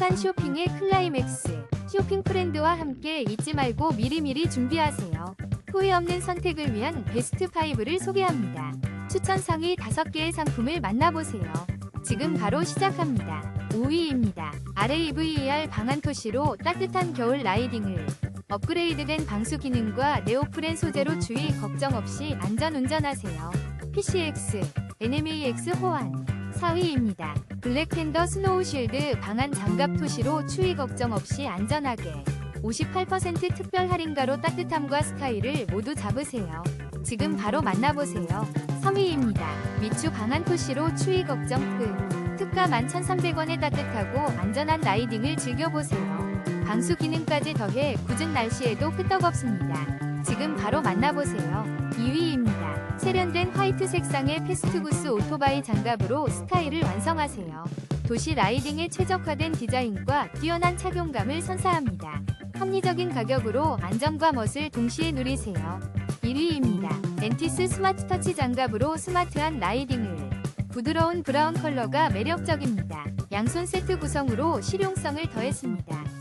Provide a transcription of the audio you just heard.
행복한 쇼핑의 클라이맥스. 쇼핑 프렌드와 함께 잊지 말고 미리미리 준비하세요. 후회 없는 선택을 위한 베스트 5를 소개합니다. 추천 상위 5개의 상품을 만나보세요. 지금 바로 시작합니다. 5위입니다. RAVER 방한 토시로 따뜻한 겨울 라이딩을 업그레이드된 방수 기능과 네오프렌 소재로 주의 걱정 없이 안전 운전하세요. PCX, NMAX 호환 4위입니다. 블랙팬더 스노우 쉴드 방한 장갑 토시로 추위 걱정 없이 안전하게 58% 특별 할인가로 따뜻함과 스타일을 모두 잡으세요. 지금 바로 만나보세요. 3위입니다. 미추 방한 토시로 추위 걱정 끝. 특가 11,300원에 따뜻하고 안전한 라이딩을 즐겨보세요. 방수 기능까지 더해 굳은 날씨에도 끄떡없습니다. 지금 바로 만나보세요. 2위입니다. 세련된 화이트 색상의 패스트구스 오토바이 장갑으로 스타일을 완성하세요. 도시 라이딩에 최적화된 디자인과 뛰어난 착용감을 선사합니다. 합리적인 가격으로 안전과 멋을 동시에 누리세요. 1위입니다. 렌티스 스마트 터치 장갑으로 스마트한 라이딩을 부드러운 브라운 컬러가 매력적입니다. 양손 세트 구성으로 실용성을 더했습니다.